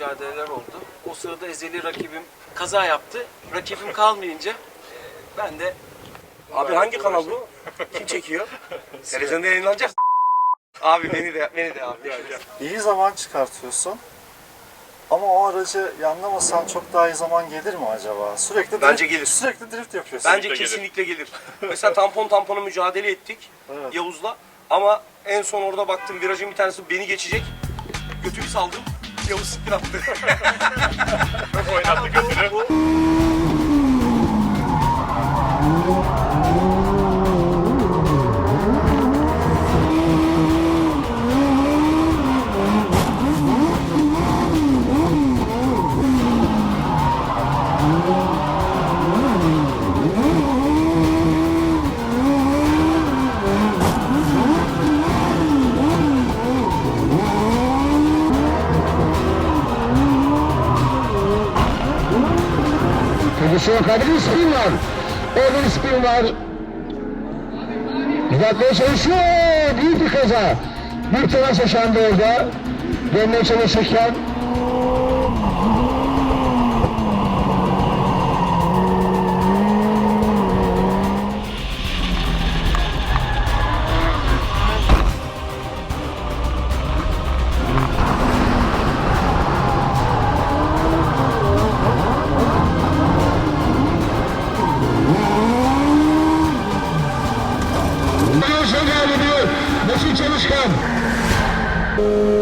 mücadeleler oldu. O sırada ezeli rakibim kaza yaptı. Rakibim kalmayınca e, ben de Abi hangi kanal bu? Kim çekiyor? Televizyonda yayınlanacak. Abi beni de beni de abi. İyi zaman çıkartıyorsun. Ama o aracı yanlamasan çok daha iyi zaman gelir mi acaba? Sürekli drift, Bence gelir. Sürekli drift yapıyorsun. Bence kesinlikle gelir. Mesela tampon tampona mücadele ettik Evet. Yavuz'la. Ama en son orada baktım virajın bir tanesi beni geçecek. Götü bir saldım. Yavuz spin attı. Oynattı götünü. Kendisine kadar bir spin var. Orada bir spin var. Düzeltmeye çalışıyor. Büyük bir kaza. Bir temas yaşandı orada. Dönmeye çalışırken. him.